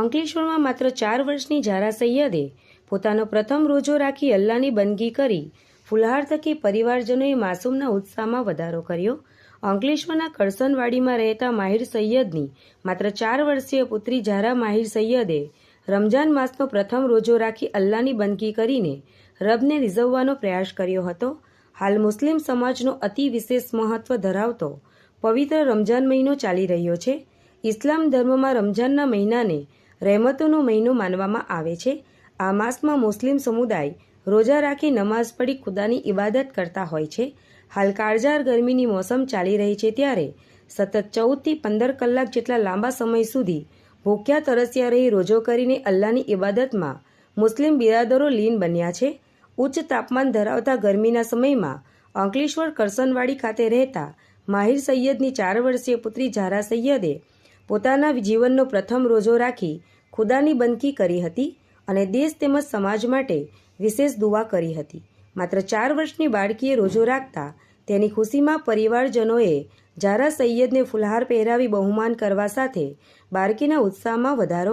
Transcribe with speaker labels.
Speaker 1: અંકલેશ્વરમાં માત્ર ચાર વર્ષની ઝારા સૈયદે પોતાનો પ્રથમ રોજો રાખી અલ્લાહની બંદગી કરી ફુલહાર થકી પરિવારજનોએ માસૂમના ઉત્સાહમાં વધારો કર્યો. અંકલેશ્વરના કરસનવાડીમાં રહેતા માહિર સૈયદની માત્ર ચાર વર્ષીય પુત્રી ઝારા માહિર સૈયદે રમજાન માસનો પ્રથમ રોજો રાખી અલ્લાહની બંદગી કરીને રબને રીઝવવાનો પ્રયાસ કર્યો હતો. હાલ મુસ્લિમ સમાજનો અતિ વિશેષ મહત્વ ધરાવતો પવિત્ર રમજાન મહિનો ચાલી રહ્યો છે. ઇસ્લામ ધર્મમાં રમજાનના મહિનાને રહેમતોનો મહિનો માનવામાં આવે છે. આ માસમાં મુસ્લિમ સમુદાય રોજા રાખી નમાઝ પઢી ખુદાની ઇબાદત કરતા હોય છે. હાલ કાળઝાળ ગરમીની મોસમ ચાલી રહી છે ત્યારે સતત ચૌદથી પંદર કલાક જેટલા લાંબા સમય સુધી ભૂખ્યા તરસ્યા રહી રોજો કરીને અલ્લાહની ઇબાદતમાં મુસ્લિમ બિરાદરો લીન બન્યા છે. ઉચ્ચ તાપમાન ધરાવતા ગરમીના સમયમાં અંકલેશ્વર કરસનવાડી ખાતે રહેતા માહિર સૈયદની ચાર વર્ષીય પુત્રી ઝારા સૈયદે પોતાના જીવનનો પ્રથમ રોજો રાખી ખુદાની બનકી કરી હતી અને દેશ તેમજ સમાજ માટે વિશેષ દુઆ કરી હતી. માત્ર ચાર વર્ષની બાળકીએ રોજો રાખતા તેની ખુશીમાં પરિવારજનોએ જારા સૈયદને ફુલહાર પહેરાવી બહુમાન કરવા સાથે બાળકીના ઉત્સાહમાં વધારો